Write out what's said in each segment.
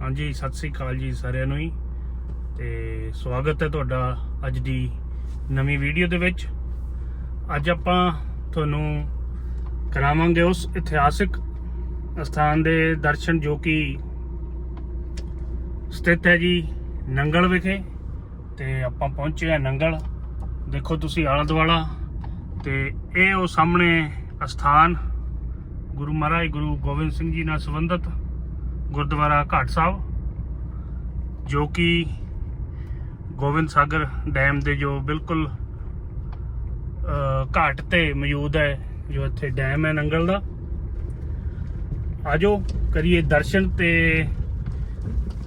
ਹਾਂਜੀ, ਸਤਿ ਸ੍ਰੀ ਅਕਾਲ ਜੀ ਸਾਰਿਆਂ ਨੂੰ ਹੀ। ਤੇ ਸਵਾਗਤ ਹੈ ਤੁਹਾਡਾ ਅੱਜ ਦੀ ਨਵੀਂ ਵੀਡੀਓ ਦੇ ਵਿੱਚ। ਅੱਜ ਆਪਾਂ ਤੁਹਾਨੂੰ ਕਰਾਵਾਂਗੇ ਉਸ ਇਤਿਹਾਸਿਕ ਸਥਾਨ ਦੇ ਦਰਸ਼ਨ ਜੋ ਕਿ ਸਥਿਤ ਹੈ ਜੀ ਨੰਗਲ ਵਿਖੇ। ਤੇ ਆਪਾਂ ਪਹੁੰਚੇ ਆ ਨੰਗਲ। ਦੇਖੋ ਤੁਸੀਂ ਆਲਾ ਦੁਆਲਾ ਤੇ ਇਹ ਉਹ ਸਾਹਮਣੇ ਅਸਥਾਨ ਗੁਰੂ ਮਹਾਰਾਜ, ਗੁਰੂ ਗੋਬਿੰਦ ਸਿੰਘ ਜੀ ਨਾਲ ਸੰਬੰਧਿਤ ਗੁਰਦੁਆਰਾ ਘਾਟ ਸਾਹਿਬ, ਜੋ ਕਿ ਗੋਬਿੰਦ ਸਾਗਰ ਡੈਮ ਦੇ ਜੋ ਬਿਲਕੁਲ ਘਾਟ ਤੇ ਮੌਜੂਦ ਹੈ, ਜੋ ਇੱਥੇ ਡੈਮ ਹੈ ਨੰਗਲ ਦਾ। ਆਜੋ ਕਰੀਏ ਦਰਸ਼ਨ ਤੇ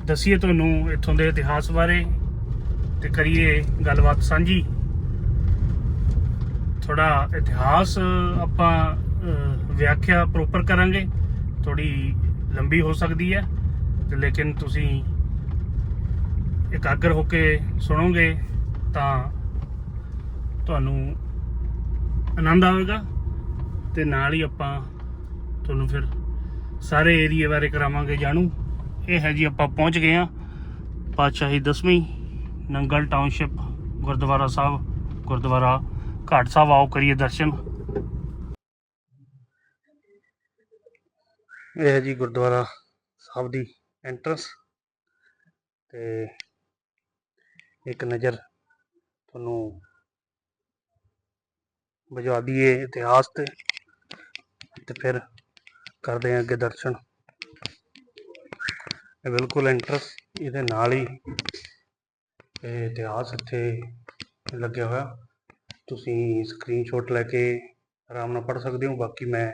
ਦਸੀਏ ਤੁਹਾਨੂੰ ਇੱਥੋਂ ਦੇ ਇਤਿਹਾਸ ਬਾਰੇ ਤੇ ਕਰੀਏ ਗੱਲਬਾਤ ਸਾਂਝੀ। ਥੋੜਾ ਇਤਿਹਾਸ ਆਪਾਂ ਵਿਆਖਿਆ ਪ੍ਰੋਪਰ ਕਰਾਂਗੇ। ਥੋੜੀ ਲੰਬੀ ਹੋ ਸਕਦੀ ਹੈ, ਤੇ ਲੇਕਿਨ ਤੁਸੀਂ ਇਕਾਗਰ ਹੋ ਕੇ ਸੁਣੋਗੇ ਤਾਂ ਤੁਹਾਨੂੰ ਆਨੰਦ ਆਵੇਗਾ, ਤੇ ਨਾਲ ਹੀ ਆਪਾਂ ਤੁਹਾਨੂੰ ਫਿਰ ਸਾਰੇ ਏਰੀਏ ਬਾਰੇ ਕਰਾਵਾਂਗੇ ਜਾਣੂ। ਇਹ ਹੈ ਜੀ, ਆਪਾਂ ਪਹੁੰਚ ਗਏ ਆ ਪਾਤਸ਼ਾਹੀ ਦਸਵੀਂ ਨੰਗਲ ਟਾਊਨਸ਼ਿਪ ਗੁਰਦੁਆਰਾ ਸਾਹਿਬ, ਗੁਰਦੁਆਰਾ ਘਾਟ ਸਾਹਿਬ, ਆਓ ਕਰੀਏ ਦਰਸ਼ਨ। ਇਹ ਹੈ ਜੀ ਗੁਰਦੁਆਰਾ ਸਾਹਿਬ ਦੀ ਐਂਟਰੈਂਸ ਤੇ ਇੱਕ ਨਜ਼ਰ ਤੁਹਾਨੂੰ ਬਜਵਾ ਦਈਏ ਇਤਿਹਾਸ ਤੇ ਤੇ ਫਿਰ ਕਰਦੇ ਹਾਂ ਅੱਗੇ ਦਰਸ਼ਨ। ਇਹ ਬਿਲਕੁਲ ਐਂਟਰੈਂਸ ਇਹਦੇ ਨਾਲ ਹੀ ਇਹ ਇਤਿਹਾਸ ਇੱਥੇ ਲੱਗਿਆ ਹੋਇਆ। ਤੁਸੀਂ ਸਕਰੀਨਸ਼ਾਟ ਲੈ ਕੇ ਆਰਾਮ ਨਾਲ ਪੜ੍ਹ ਸਕਦੇ ਹੋ, ਬਾਕੀ ਮੈਂ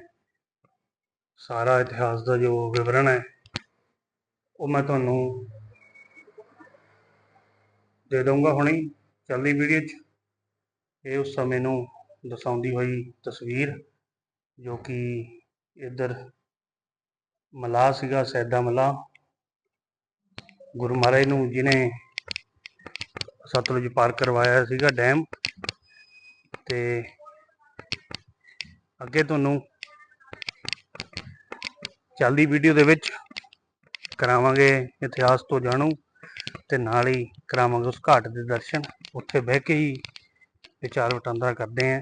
ਸਾਰਾ ਇਤਿਹਾਸ ਦਾ ਜੋ ਵਿਵਰਣ ਹੈ, ਉਹ ਮੈਂ ਤੁਹਾਨੂੰ ਦੇ ਦਊਂਗਾ ਹੁਣੇ। ਚੱਲਦੀ ਵੀਡੀਓ 'ਚ। ਇਹ ਉਸ ਸਮੇਂ ਨੂੰ ਦਰਸਾਉਂਦੀ ਹੋਈ ਤਸਵੀਰ, ਜੋ ਕਿ ਇੱਧਰ ਮਲਾਹ ਸੀਗਾ, ਸੈਦਾ ਮਲਾਹ। ਗੁਰੂ ਮਹਾਰਾਜ ਨੂੰ ਜਿਹਨੇ ਸਤਲੁਜ ਪਾਰ ਕਰਵਾਇਆ ਸੀਗਾ ਡੈਮ। ਤੇ ਅੱਗੇ ਤੁਹਾਨੂੰ ਚੱਲਦੀ ਵੀਡੀਓ ਦੇ ਵਿੱਚ ਕਰਾਵਾਂਗੇ ਇਤਿਹਾਸ ਤੋਂ ਜਾਣੂ ਤੇ ਨਾਲ ਹੀ ਕਰਾਵਾਂਗੇ ਉਸ ਘਾਟ ਦੇ ਦਰਸ਼ਨ। ਉੱਥੇ ਬਹਿ ਕੇ ਹੀ ਵਿਚਾਰ ਵਟਾਂਦਰਾ ਕਰਦੇ ਆਂ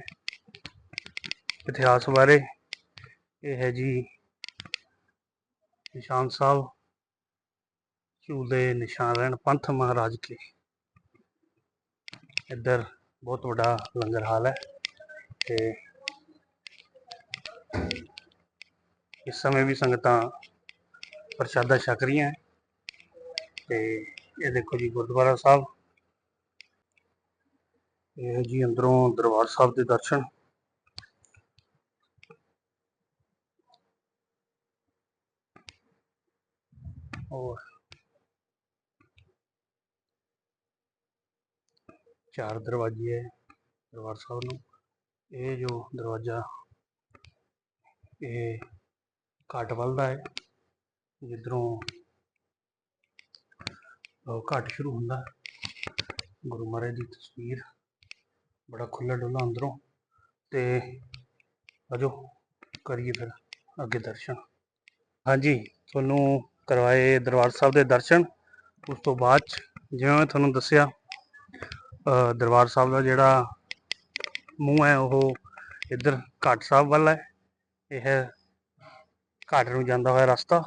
ਇਤਿਹਾਸ ਬਾਰੇ ਇਹ ਹੈ ਜੀ, ਨਿਸ਼ਾਨ ਸਾਹਿਬ, ਝੂਲੇ ਨਿਸ਼ਾਨ ਰਹਿਣ, ਪੰਥ ਮਹਾਰਾਜ ਕੇ। ਇੱਧਰ ਬਹੁਤ ਵੱਡਾ ਲੰਗਰ ਹਾਲ ਹੈ ਤੇ ਇਸ ਸਮੇਂ ਵੀ ਸੰਗਤਾਂ ਪ੍ਰਸ਼ਾਦਾ ਛਕ ਰਹੀਆਂ ਹੈ ਤੇ ਇਹ ਦੇਖੋ ਜੀ ਗੁਰਦੁਆਰਾ ਸਾਹਿਬ। ਇਹ ਜੀ ਅੰਦਰੋਂ ਦਰਬਾਰ ਸਾਹਿਬ ਦੇ ਦਰਸ਼ਨ। ਔਰ ਚਾਰ ਦਰਵਾਜ਼ੇ ਹੈ ਦਰਬਾਰ ਸਾਹਿਬ ਨੂੰ। ਇਹ ਜੋ ਦਰਵਾਜ਼ਾ, ਇਹ ਘਾਟ ਵੱਲ ਦਾ ਹੈ। ਜਿੱਧਰੋਂ ਘਾਟ ਸ਼ੁਰੂ ਹੁੰਦਾ ਗੁਰੂ ਮਹਾਰਾਜ ਦੀ ਤਸਵੀਰ ਬੜਾ ਖੁੱਲਾ ਡੁੱਲਾ ਅੰਦਰੋਂ ਤੇ ਅਜੋ ਕਰੀਏ ਫਿਰ ਅੱਗੇ ਦਰਸ਼ਨ। ਹਾਂਜੀ, ਤੁਹਾਨੂੰ ਕਰਵਾਏ ਦਰਬਾਰ ਸਾਹਿਬ ਦੇ ਦਰਸ਼ਨ। ਉਸ ਤੋਂ ਬਾਅਦ 'ਚ ਜਿਵੇਂ ਮੈਂ ਤੁਹਾਨੂੰ ਦੱਸਿਆ ਦਰਬਾਰ ਸਾਹਿਬ ਦਾ ਜਿਹੜਾ ਮੂੰਹ ਹੈ, ਉਹ ਇੱਧਰ ਘਾਟ ਸਾਹਿਬ ਵੱਲ ਹੈ। ਇਹ ਹੈ ਘਾਟ ਨੂੰ ਜਾਂਦਾ ਹੋਇਆ ਰਸਤਾ।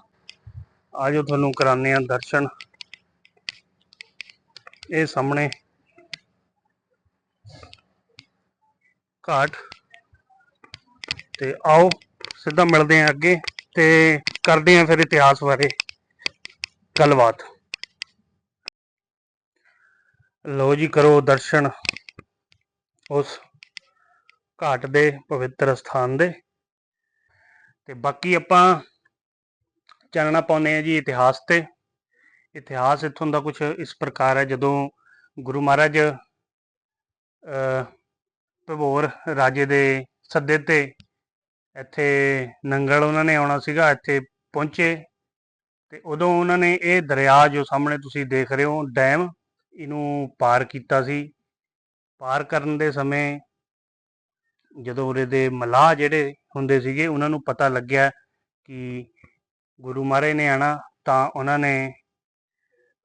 ਆਜੋ ਤੁਹਾਨੂੰ ਕਰਾਉਂਦੇ ਆ ਦਰਸ਼ਨ। ਇਹ ਸਾਹਮਣੇ ਘਾਟ। ਤੇ ਆਓ, ਸਿੱਧਾ ਮਿਲਦੇ ਆ ਅੱਗੇ ਤੇ ਕਰਦੇ ਆ ਫਿਰ ਇਤਿਹਾਸ ਬਾਰੇ ਗੱਲਬਾਤ। ਲੋ ਜੀ, ਕਰੋ ਦਰਸ਼ਨ ਉਸ ਘਾਟ ਦੇ ਪਵਿੱਤਰ ਸਥਾਨ ਦੇ। ਤੇ ਬਾਕੀ ਆਪਾਂ ਚਾਨਣਾ ਪਾਉਂਦੇ ਆ ਜੀ ਇਤਿਹਾਸ ਤੇ। ਇਤਿਹਾਸ ਇੱਥੋਂ ਦਾ ਕੁਝ ਇਸ ਪ੍ਰਕਾਰ ਹੈ, ਜਦੋਂ ਗੁਰੂ ਮਹਾਰਾਜ ਭਵੋਰ ਰਾਜੇ ਦੇ ਸੱਦੇ ਤੇ ਇੱਥੇ ਨੰਗਲ ਉਹਨਾਂ ਨੇ ਆਉਣਾ ਸੀਗਾ, ਇੱਥੇ ਪਹੁੰਚੇ ਤੇ ਉਦੋਂ ਉਹਨਾਂ ਨੇ ਇਹ ਦਰਿਆ ਜੋ ਸਾਹਮਣੇ ਤੁਸੀਂ ਦੇਖ ਰਹੇ ਹੋ, ਡੈਮ ਇਹਨੂੰ ਪਾਰ ਕੀਤਾ ਸੀ। ਪਾਰ ਕਰਨ ਦੇ ਸਮੇਂ ਜਦੋਂ ਉਰੇ ਦੇ ਮਲਾਹ ਜਿਹੜੇ ਹੁੰਦੇ ਸੀਗੇ ਉਹਨਾਂ ਨੂੰ ਪਤਾ ਲੱਗਿਆ ਕਿ ਗੁਰੂ ਮਹਾਰਾਜ ਨੇ ਆਣਾ ਤਾਂ ਉਹਨਾਂ ਨੇ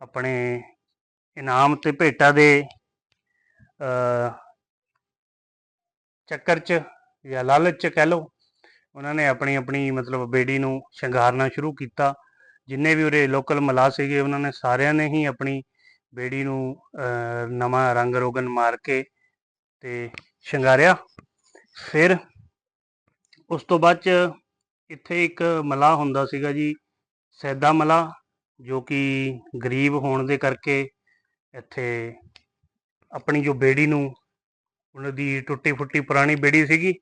ਆਪਣੇ ਇਨਾਮ ਤੇ ਭੇਟਾ ਦੇ ਅ ਚੱਕਰ 'ਚ ਜਾਂ ਲਾਲਚ 'ਚ ਕਹਿ ਲਓ ਉਹਨਾਂ ਨੇ ਆਪਣੀ ਆਪਣੀ ਮਤਲਬ ਬੇੜੀ ਨੂੰ ਸ਼ਿੰਗਾਰਨਾ ਸ਼ੁਰੂ ਕੀਤਾ। ਜਿੰਨੇ ਵੀ ਉਰੇ ਲੋਕਲ ਮਲਾਹ ਸੀਗੇ ਉਹਨਾਂ ਨੇ ਸਾਰਿਆਂ ਨੇ ਹੀ ਆਪਣੀ ਬੇੜੀ ਨੂੰ ਅ, ਨਵਾਂ ਰੰਗ ਰੋਗਨ ਮਾਰ ਕੇ ਤੇ ਸ਼ਿੰਗਾਰਿਆ। ਫਿਰ ਉਸ ਤੋਂ ਬਾਅਦ ਚ ਇੱਥੇ ਇੱਕ ਮਲਾਹ ਹੁੰਦਾ ਸੀਗਾ ਜੀ, ਸੈਦਾ ਮਲਾਹ ਜੋ ਕਿ ਗਰੀਬ ਹੋਣ ਦੇ ਕਰਕੇ ਇੱਥੇ ਆਪਣੀ ਜੋ ਬੇੜੀ ਨੂੰ, ਉਹਨਾਂ ਦੀ ਟੁੱਟੀ ਫੁੱਟੀ ਪੁਰਾਣੀ ਬੇੜੀ ਸੀਗੀ,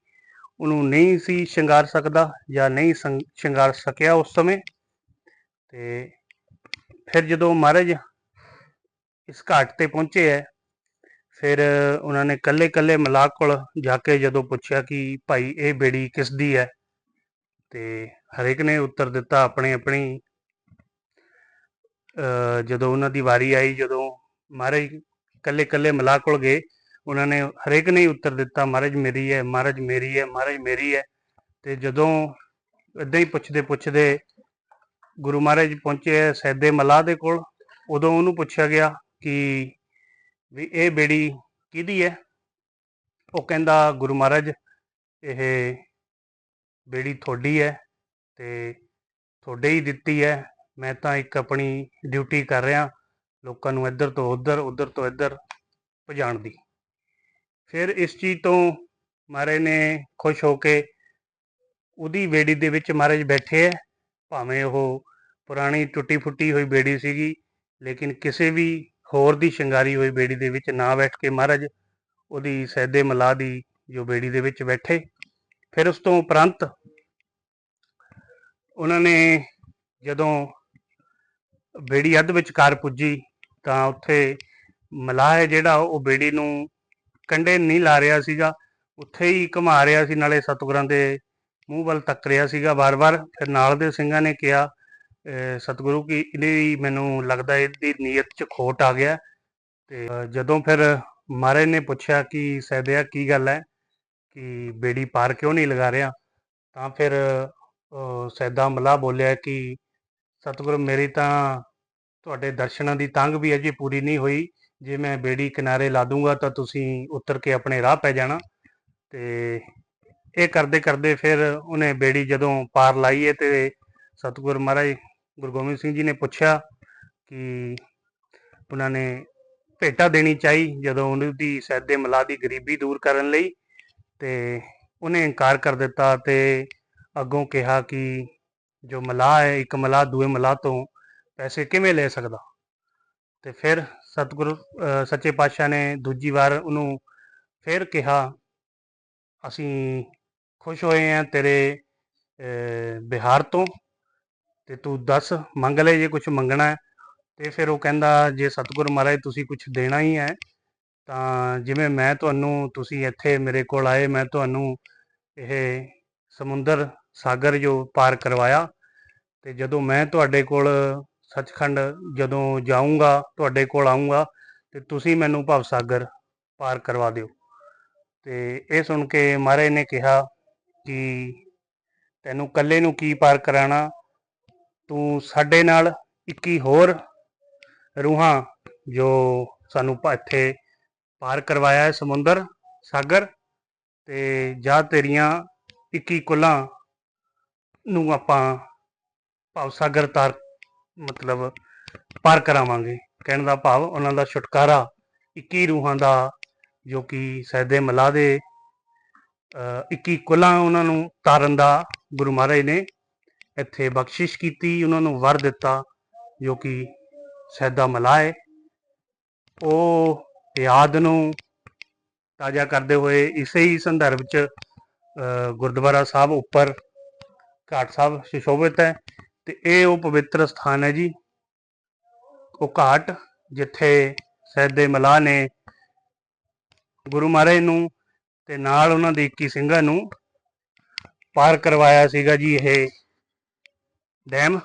ਉਹਨੂੰ ਨਹੀਂ ਸੀ ਸ਼ਿੰਗਾਰ ਸਕਦਾ ਜਾਂ ਨਹੀਂ ਸੰਗ- ਸ਼ਿੰਗਾਰ ਸਕਿਆ ਉਸ ਸਮੇਂ। ਤੇ ਫਿਰ ਜਦੋਂ ਮਹਾਰਾਜ ਇਸ ਘਾਟ ਤੇ ਪਹੁੰਚੇ ਹੈ ਫਿਰ ਉਹਨਾਂ ਨੇ ਕੱਲੇ ਕੱਲੇ ਮਲਾਕ ਕੋਲ ਜਾ ਕੇ ਜਦੋਂ ਪੁੱਛਿਆ ਕਿ ਭਾਈ ਇਹ ਬੇੜੀ ਕਿਸ ਦੀ ਹੈ ਤੇ ਹਰੇਕ ਨੇ ਉੱਤਰ ਦਿੱਤਾ ਆਪਣੀ ਆਪਣੀ। ਅ, ਜਦੋਂ ਉਹਨਾਂ ਦੀ ਵਾਰੀ ਆਈ ਜਦੋਂ ਮਹਾਰਾਜ ਕੱਲੇ ਕੱਲੇ ਮਲਾਕ ਕੋਲ ਗਏ ਉਹਨਾਂ ਨੇ ਹਰੇਕ ਨੇ ਹੀ ਉੱਤਰ ਦਿੱਤਾ ਮਹਾਰਾਜ ਮੇਰੀ ਹੈ ਮਹਾਰਾਜ ਮੇਰੀ ਹੈ ਮਹਾਰਾਜ ਮੇਰੀ ਹੈ। ਤੇ ਜਦੋਂ ਇਦਾਂ ਹੀ ਪੁੱਛਦੇ ਪੁੱਛਦੇ ਗੁਰੂ ਮਹਾਰਾਜ ਪਹੁੰਚੇ ਸੈਦੇ ਮਲਾਹ ਦੇ ਕੋਲ ਉਦੋਂ ਉਹਨੂੰ ਪੁੱਛਿਆ ਗਿਆ ਕਿ ਵੀ ਇਹ ਬੇੜੀ ਕਿਹਦੀ ਹੈ? ਉਹ ਕਹਿੰਦਾ ਗੁਰੂ ਮਹਾਰਾਜ, ਇਹ ਬੇੜੀ ਤੁਹਾਡੀ ਹੈ ਤੇ ਤੁਹਾਡੇ ਹੀ ਦਿੱਤੀ ਹੈ। ਮੈਂ ਤਾਂ ਇੱਕ ਆਪਣੀ ਡਿਊਟੀ ਕਰ ਰਿਹਾ ਲੋਕਾਂ ਨੂੰ ਇੱਧਰ ਤੋਂ ਉੱਧਰ ਉੱਧਰ ਤੋਂ ਇੱਧਰ ਭਜਾਉਣ ਦੀ। ਫਿਰ ਇਸ ਚੀਜ਼ ਤੋਂ ਮਹਾਰਾਜ ਨੇ ਖੁਸ਼ ਹੋ ਕੇ ਉਹਦੀ ਬੇੜੀ ਦੇ ਵਿੱਚ ਮਹਾਰਾਜ ਬੈਠੇ ਹੈ। ਭਾਵੇਂ ਉਹ ਪੁਰਾਣੀ ਟੁੱਟੀ ਫੁੱਟੀ ਹੋਈ ਬੇੜੀ ਸੀਗੀ, ਲੇਕਿਨ ਕਿਸੇ ਵੀ ਹੋਰ ਦੀ ਸ਼ਿੰਗਾਰੀ ਹੋਈ ਬੇੜੀ ਦੇ ਵਿੱਚ, ਨਾ ਬੈਠ ਕੇ ਮਹਾਰਾਜ ਉਹਦੀ ਸੈਦੇ ਮਲਾਹ ਦੀ ਜੋ ਬੇੜੀ ਦੇ ਵਿੱਚ ਬੈਠੇ। ਫਿਰ ਉਸ ਤੋਂ ਉਪਰੰਤ ਉਹਨਾਂ ਨੇ ਜਦੋਂ ਬੇੜੀ ਅੱਧ ਵਿਚਕਾਰ ਪੁੱਜੀ ਤਾਂ ਉੱਥੇ ਮਲਾਹ ਹੈ ਜਿਹੜਾ, ਉਹ ਬੇੜੀ ਨੂੰ ਕੰਡੇ ਨਹੀਂ ਲਾ ਰਿਹਾ ਸੀਗਾ। ਉੱਥੇ ਹੀ ਘੁਮਾ ਰਿਹਾ ਸੀ, ਨਾਲੇ ਸਤਿਗੁਰਾਂ ਦੇ ਮੂੰਹ ਵੱਲ ਤੱਕ ਰਿਹਾ ਸੀਗਾ ਵਾਰ-ਵਾਰ। ਫਿਰ ਨਾਲ ਦੇ ਸਿੰਘਾਂ ਨੇ ਕਿਹਾ ਸਤਿਗੁਰੂ ਕੀ ਇਹਦੀ ਮੈਨੂੰ ਲੱਗਦਾ ਇਹਦੀ ਨੀਅਤ 'ਚ ਖੋਟ ਆ ਗਿਆ। ਤੇ ਜਦੋਂ ਫਿਰ ਮਹਾਰਾਜ ਨੇ ਪੁੱਛਿਆ ਕਿ ਸਹਿਦਿਆ ਕੀ ਗੱਲ ਹੈ? ਕਿ ਬੇੜੀ ਪਾਰ ਕਿਉਂ ਨਹੀਂ ਲਗਾ ਰਿਹਾ? ਤਾਂ ਫਿਰ ਸੈਦਾ ਮਲਾ ਬੋਲਿਆ ਕਿ ਸਤਿਗੁਰੂ ਮੇਰੀ ਤਾਂ ਤੁਹਾਡੇ ਦਰਸ਼ਨਾਂ ਦੀ ਤੰਗ ਵੀ ਅਜੇ ਪੂਰੀ ਨਹੀਂ ਹੋਈ। ਜੇ ਮੈਂ ਬੇੜੀ ਕਿਨਾਰੇ ਲਾ ਦੂੰਗਾ ਤਾਂ ਤੁਸੀਂ ਉਤਰ ਕੇ ਆਪਣੇ ਰਾਹ ਪੈ ਜਾਣਾ। ਤੇ ਇਹ ਕਰਦੇ ਕਰਦੇ ਫਿਰ ਉਹਨੇ ਬੇੜੀ ਜਦੋਂ ਪਾਰ ਲਾਈਏ ਹੈ ਤੇ ਸਤਿਗੁਰ ਮਹਾਰਾਜ ਗੁਰੂ ਗੋਬਿੰਦ ਸਿੰਘ ਜੀ ਨੇ ਪੁੱਛਿਆ ਕਿ ਉਹਨਾਂ ਨੇ ਭੇਟਾ ਦੇਣੀ ਚਾਹੀ ਜਦੋਂ ਉਹਦੀ ਦੀ ਸੈਦੇ ਮਲਾ ਦੀ ਗਰੀਬੀ ਦੂਰ ਕਰਨ ਲਈ ਤੇ ਉਹਨੇ ਇਨਕਾਰ ਕਰ ਦਿੱਤਾ ਤੇ ਅੱਗੋਂ ਕਿਹਾ ਕਿ ਜੋ ਮਲਾਹ ਹੈ, ਇੱਕ ਮਲਾਹ ਦੂਏ ਮਲਾਹ ਤੋਂ ਪੈਸੇ ਕਿਵੇਂ ਲੈ ਸਕਦਾ? ਤੇ ਫਿਰ ਸਤਿਗੁਰੂ, ਅਹ ਸੱਚੇ ਪਾਤਸ਼ਾਹ ਨੇ ਦੂਜੀ ਵਾਰ ਉਹਨੂੰ ਫਿਰ ਕਿਹਾ, ਅਸੀਂ ਖੁਸ਼ ਹੋਏ ਹਾਂ ਤੇਰੇ, ਅਹ ਬਿਹਾਰ ਤੋਂ ਤੇ ਤੂੰ ਦੱਸ, ਮੰਗ ਲੈ ਜੇ ਕੁਝ ਮੰਗਣਾ ਹੈ। ਤੇ ਫਿਰ ਉਹ ਕਹਿੰਦਾ, ਜੇ ਸਤਿਗੁਰ ਮਹਾਰਾਜ ਤੁਸੀਂ ਕੁਝ ਦੇਣਾ ਹੀ ਹੈ, ਤਾਂ ਜਿਵੇਂ ਮੈਂ ਤੁਹਾਨੂੰ, ਤੁਸੀਂ ਇੱਥੇ ਮੇਰੇ ਕੋਲ ਆਏ, ਮੈਂ ਤੁਹਾਨੂੰ ਇਹ ਸਮੁੰਦਰ ਸਾਗਰ ਜੋ ਪਾਰ ਕਰਵਾਇਆ, ਤੇ ਜਦੋਂ ਮੈਂ ਤੁਹਾਡੇ ਕੋਲ ਸੱਚਖੰਡ ਜਦੋਂ ਜਾਊਂਗਾ, ਤੁਹਾਡੇ ਕੋਲ ਆਊਂਗਾ, ਤੇ ਤੁਸੀਂ ਮੈਨੂੰ ਭਵ ਸਾਗਰ ਪਾਰ ਕਰਵਾ ਦਿਓ। ਤੇ ਇਹ ਸੁਣ ਕੇ ਮਹਾਰਾਜ ਨੇ ਕਿਹਾ ਕਿ ਤੈਨੂੰ ਇਕੱਲੇ ਨੂੰ ਕੀ ਪਾਰ ਕਰਾਣਾ ਤੂੰ ਸਾਡੇ ਨਾਲ 21 ਹੋਰ ਰੂਹਾਂ ਜੋ ਸਾਨੂੰ ਇੱਥੇ ਪਾਰ ਕਰਵਾਇਆ ਹੈ ਸਮੁੰਦਰ ਸਾਗਰ ਤੇ ਜਾਂ ਤੇਰੀਆਂ 21 ਕੁਲਾਂ ਨੂੰ ਆਪਾਂ ਭਾਵ ਸਾਗਰ ਤਾਰ ਮਤਲਬ ਪਾਰ ਕਰਾਵਾਂਗੇ। ਕਹਿਣ ਦਾ ਭਾਵ ਉਹਨਾਂ ਦਾ ਛੁਟਕਾਰਾ 21 ਰੂਹਾਂ ਦਾ ਜੋ ਕਿ ਸੈਦੇ ਮਲਾ ਦੇ ਅ, 21 ਕੁਲਾਂ ਉਹਨਾਂ ਨੂੰ ਤਾਰਨ ਦਾ ਗੁਰੂ ਮਹਾਰਾਜ ਨੇ ਇੱਥੇ ਬਖਸ਼ਿਸ਼ ਕੀਤੀ ਉਹਨਾਂ ਨੂੰ ਵਰ ਦਿੱਤਾ ਜੋ ਕਿ ਸੈਦਾ ਮਲਾ ਹੈ ਉਹ ਯਾਦ ਨੂੰ ਤਾਜ਼ਾ ਕਰਦੇ ਹੋਏ ਇਸੇ ਹੀ ਸੰਦਰਭ ਚ ਅ, ਗੁਰਦੁਆਰਾ ਸਾਹਿਬ ਉੱਪਰ ਘਾਟ ਸਾਹਿਬ ਸੁਸ਼ੋਭਿਤ ਹੈ ਤੇ ਇਹ ਉਹ ਪਵਿੱਤਰ ਸਥਾਨ ਹੈ ਜੀ। ਉਹ ਘਾਟ ਜਿੱਥੇ ਸੈਦੇ ਮਲਾਹ ਨੇ ਗੁਰੂ ਮਹਾਰਾਜ ਨੂੰ ਤੇ ਨਾਲ ਉਹਨਾਂ ਦੇ 21 ਸਿੰਘਾਂ ਨੂੰ ਪਾਰ ਕਰਵਾਇਆ ਸੀਗਾ ਜੀ ਇਹ ਡੈਮ।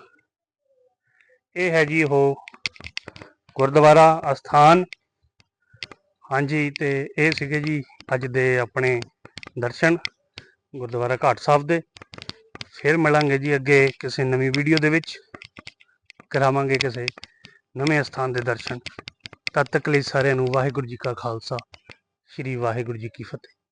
ਇਹ ਹੈ ਜੀ ਉਹ ਗੁਰਦੁਆਰਾ ਅਸਥਾਨ। ਹਾਂਜੀ, ਤੇ ਇਹ ਸੀਗੇ ਜੀ ਅੱਜ ਦੇ ਆਪਣੇ ਦਰਸ਼ਨ ਗੁਰਦੁਆਰਾ ਘਾਟ ਸਾਹਿਬ ਦੇ। ਫਿਰ ਮਿਲਾਂਗੇ ਜੀ ਅੱਗੇ ਕਿਸੇ ਨਵੀਂ ਵੀਡੀਓ ਦੇ ਵਿੱਚ। ਕਰਾਵਾਂਗੇ ਕਿਸੇ ਨਵੇਂ ਅਸਥਾਨ ਦੇ ਦਰਸ਼ਨ। ਤਦ ਤੱਕ ਲਈ ਸਾਰਿਆਂ ਨੂੰ ਵਾਹਿਗੁਰੂ ਜੀ ਕਾ ਖਾਲਸਾ, ਸ੍ਰੀ ਵਾਹਿਗੁਰੂ ਜੀ ਕੀ ਫਤਿਹ।